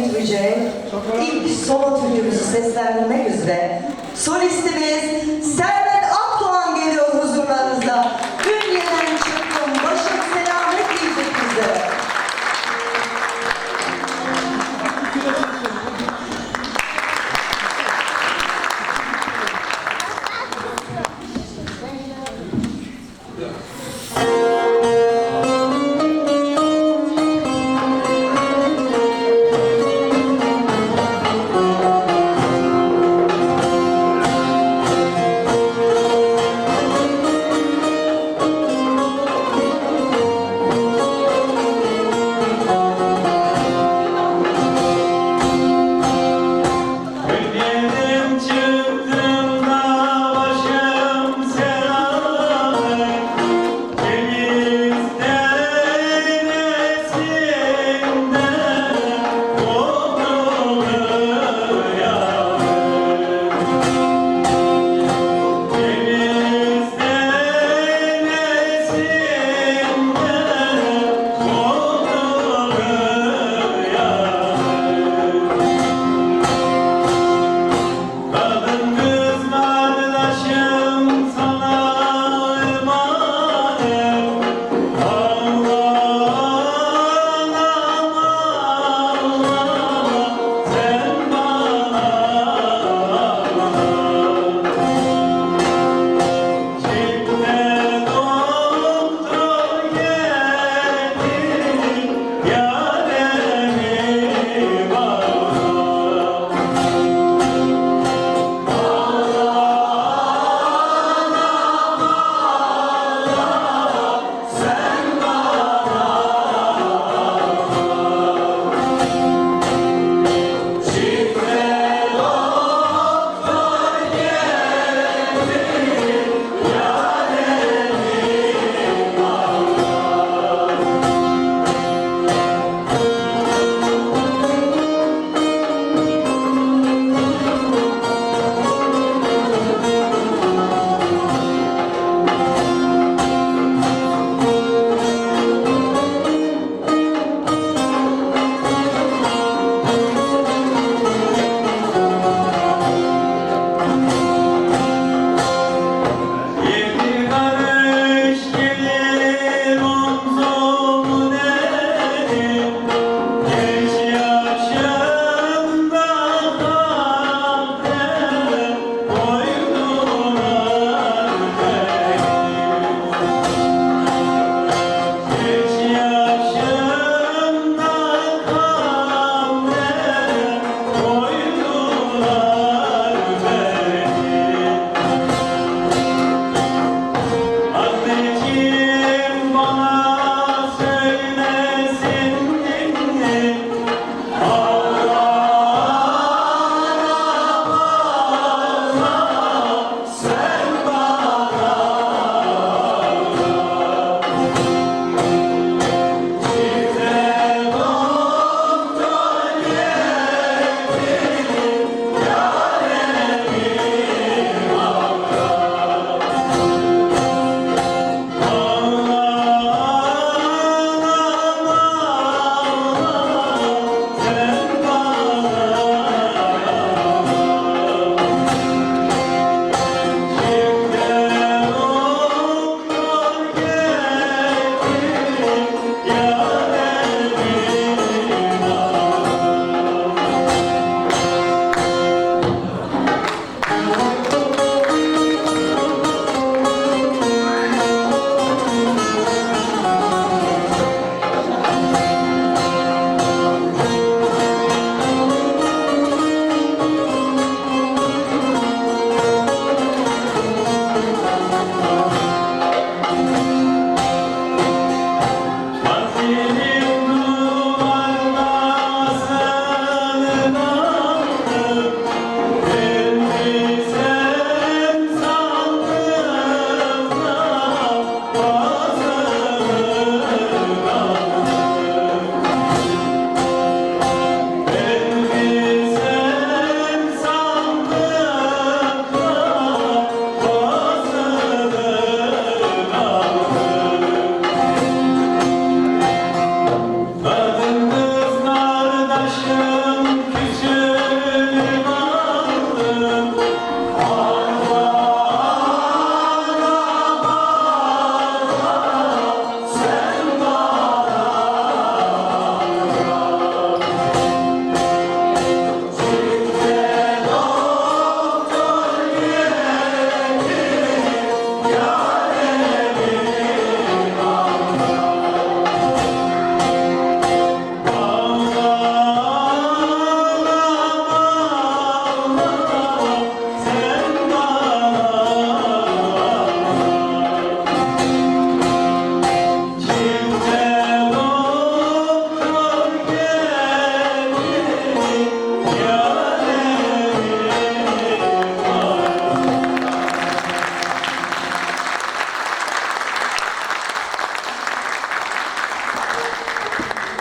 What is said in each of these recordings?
götürecek ilk solo türkümüzü seslendirmek üzere. Solistimiz Servet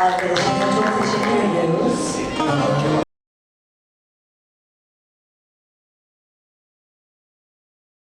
arkadaşımıza çok teşekkür ediyoruz.